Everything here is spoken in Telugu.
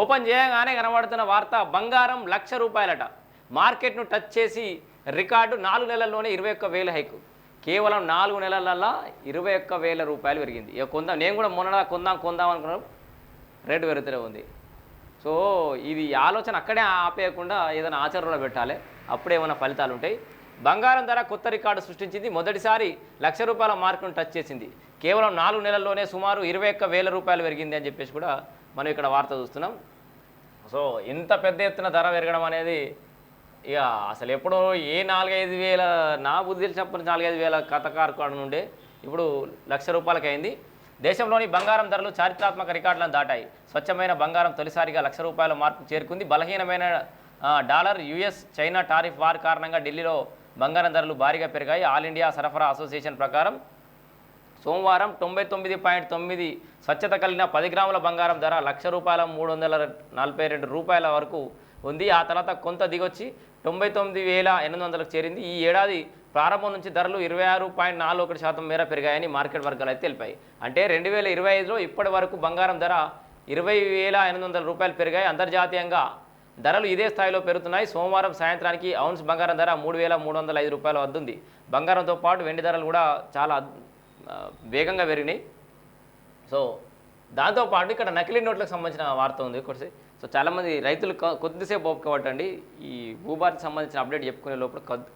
ఓపెన్ చేయగానే కనబడుతున్న వార్త బంగారం లక్ష రూపాయలట. మార్కెట్ను టచ్ చేసి రికార్డు నాలుగు నెలల్లోనే ఇరవై ఒక్క వేల హైకు. కేవలం నాలుగు నెలలల్లా ఇరవై ఒక్క వేల రూపాయలు పెరిగింది. ఇక కొందాం నేను కూడా మొన్న కొందాం కొందాం అనుకున్నాను. రేటు పెరుగుతూనే ఉంది. సో ఇది ఆలోచన అక్కడే ఆపేయకుండా ఏదైనా ఆచరణలో పెట్టాలి. అప్పుడే ఏమైనా ఫలితాలు ఉంటాయి. బంగారం ధర కొత్త రికార్డు సృష్టించింది. మొదటిసారి లక్ష రూపాయల మార్కును టచ్ చేసింది. కేవలం నాలుగు నెలల్లోనే సుమారు ఇరవై ఒక్క వేల రూపాయలు పెరిగింది అని చెప్పేసి కూడా మనం ఇక్కడ వార్త చూస్తున్నాం. సో ఇంత పెద్ద ఎత్తున ధర పెరగడం అనేది ఇక అసలు ఎప్పుడో ఏ నాలుగైదు వేల నా బుద్ధి తెలిసినప్పటి నుంచి నాలుగైదు వేల కథకారు కాడ నుండే ఇప్పుడు లక్ష రూపాయలకి అయింది. దేశంలోని బంగారం ధరలు చారిత్రాత్మక రికార్డులను దాటాయి. స్వచ్ఛమైన బంగారం తొలిసారిగా లక్ష రూపాయల మార్పు చేరుకుంది. బలహీనమైన dollar US China tariff war కారణంగా ఢిల్లీలో బంగారం ధరలు భారీగా పెరిగాయి. ఆల్ ఇండియా సరఫరా అసోసియేషన్ ప్రకారం సోమవారం తొంభై తొమ్మిది పాయింట్ తొమ్మిది స్వచ్ఛత కలిగిన పది గ్రాముల బంగారం ధర లక్ష రూపాయల మూడు వందల నలభై రెండు రూపాయల వరకు ఉంది. ఆ తర్వాత కొంత దిగొచ్చి తొంభై తొమ్మిది వేల ఎనిమిది వందలకు చేరింది. ఈ ఏడాది ప్రారంభం నుంచి ధరలు ఇరవై ఆరు పాయింట్ నాలుగు ఒకటి శాతం మేర పెరిగాయని మార్కెట్ వర్గాలు అయితే తెలిపాయి. అంటే రెండు వేల ఇరవై ఐదులో ఇప్పటి వరకు బంగారం ధర ఇరవై వేల ఎనిమిది వందల రూపాయలు పెరిగాయి. అంతర్జాతీయంగా ధరలు ఇదే స్థాయిలో పెరుగుతున్నాయి. సోమవారం సాయంత్రానికి ఔన్స్ బంగారం ధర మూడు వేల మూడు వందల ఐదు రూపాయలు వద్దుంది. బంగారంతో పాటు వెండి ధరలు కూడా చాలా వేగంగా పెరిగినాయి. సో దాంతోపాటు ఇక్కడ నకిలీ నోట్లకు సంబంధించిన వార్త ఉంది ఒకటి సో చాలామంది రైతులు కొద్దిసేపు ఓపిక పట్టండి. ఈ భూభారతికి సంబంధించిన అప్డేట్ చెప్పుకునే లోపల కొద్ది